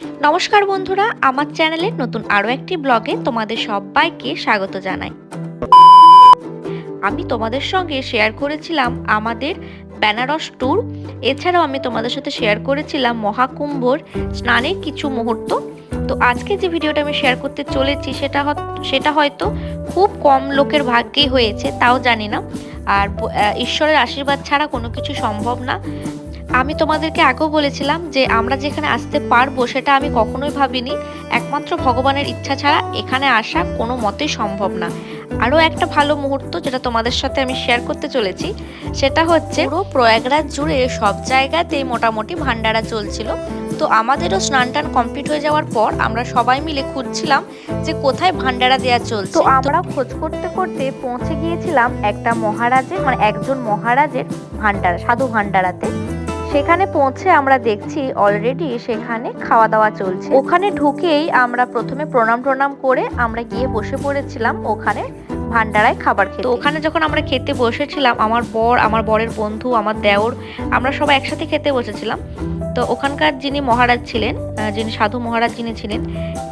নমস্কার বন্ধুরা, আমার চ্যানেলে নতুন আরও একটি ব্লগে তোমাদের সবাইকে স্বাগত জানাই। আমি তোমাদের সঙ্গে শেয়ার করেছিলাম আমাদের বেনারস ট্যুর এছাড়াও আমি তোমাদের সাথে শেয়ার করেছিলাম মহাকুম্ভর স্নানের কিছু মুহূর্ত। তো আজকে যে ভিডিওটা আমি শেয়ার করতে চলেছি, সেটা সেটা হয়তো খুব কম লোকের ভাগ্যেই হয়েছে, তাও জানি না। আর ঈশ্বরের আশীর্বাদ ছাড়া কোনো কিছু সম্ভব না। আমি তোমাদেরকে আগেও বলেছিলাম যে আমরা যেখানে আসতে পারব সেটা আমি কখনোই ভাবিনি। একমাত্র ভগবানের ইচ্ছা ছাড়া এখানে আসা কোনো মতেই সম্ভব না। আরও একটা ভালো মুহূর্ত যেটা তোমাদের সাথে আমি শেয়ার করতে চলেছি, সেটা হচ্ছে পুরো প্রয়াগরাজ জুড়ে সব জায়গাতেই মোটামুটি ভান্ডারা চলছিল। তো আমাদেরও স্নান টান কমপ্লিট হয়ে যাওয়ার পর আমরা সবাই মিলে খুঁজছিলাম যে কোথায় ভান্ডারা দেওয়া চলছে। তো আমরা খোঁজ করতে করতে পৌঁছে গিয়েছিলাম একটা মহারাজের মানে একজন মহারাজের ভান্ডারা সাধু ভান্ডারাতে সেখানে পৌঁছে আমরা দেখছি অলরেডি সেখানে খাওয়া দাওয়া চলছে। ওখানে ঢুকেই আমরা প্রথমে প্রণাম প্রণাম করে আমরা গিয়ে বসে পড়েছিলাম, ওখানে ভান্ডারায় খাবার খেতে। ওখানে যখন আমরা খেতে বসেছিলাম, আমার বর, আমার বরের বন্ধু, আমার দেওর, আমরা সবাই একসাথে খেতে বসেছিলাম। তো ওখানকার যিনি মহারাজ ছিলেন যিনি সাধু মহারাজ যিনি ছিলেন,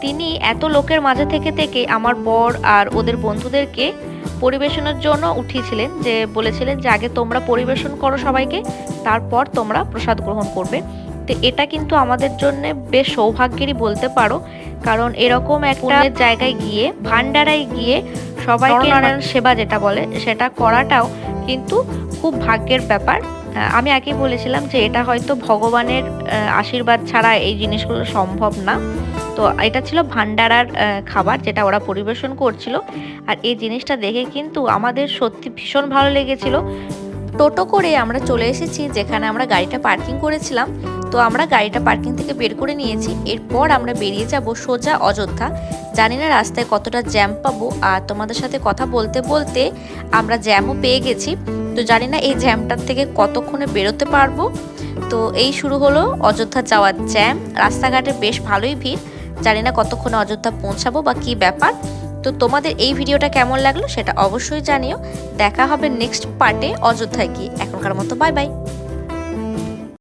তিনি এত লোকের মাঝে থেকে থেকে আমার বর আর ওদের বন্ধুদেরকে পরিবেশনের জন্য উঠিয়েছিলেন যে বলেছিলেন যে আগে তোমরা পরিবেশন করো সবাইকে তারপর তোমরা প্রসাদ গ্রহণ করবে। তো এটা কিন্তু আমাদের জন্য বেশ সৌভাগ্যেরই বলতে পারো কারণ এরকম একটা জায়গায় গিয়ে ভান্ডারায় গিয়ে সবাইকে নারায়ণ সেবা যেটা বলে সেটা করাটাও কিন্তু খুব ভাগ্যের ব্যাপার। আমি আগেই বলেছিলাম যে এটা হয়তো ভগবানের আশীর্বাদ ছাড়া এই জিনিসগুলো সম্ভব না। তো এটা ছিল ভান্ডারার খাবার যেটা ওরা পরিবেশন করছিল। আর এই জিনিসটা দেখে কিন্তু আমাদের সত্যি ভীষণ ভালো লেগেছিল। টোটো করে আমরা চলে এসেছি যেখানে আমরা গাড়িটা পার্কিং করেছিলাম। তো আমরা গাড়িটা পার্কিং থেকে বের করে নিয়েছি। এরপর আমরা বেরিয়ে যাব সোজা অযোধ্যা। জানি না রাস্তায় কতটা জ্যাম পাবো। আর তোমাদের সাথে কথা বলতে বলতে আমরা জ্যামও পেয়ে গেছি। তো জানি না এই জ্যামটার থেকে কতক্ষণে বেরোতে পারব। তো এই শুরু হলো অযোধ্যা যাওয়ার জ্যাম। রাস্তাঘাটে বেশ ভালোই ভিড়। জানি না কতক্ষণে অযোধ্যা পৌঁছাবো বা কি ব্যাপার। তো তোমাদের এই ভিডিওটা কেমন লাগল সেটা অবশ্যই জানিও। দেখা হবে নেক্সট পার্টে অযোধ্যায় গিয়ে। এখনকার মতো বাই বাই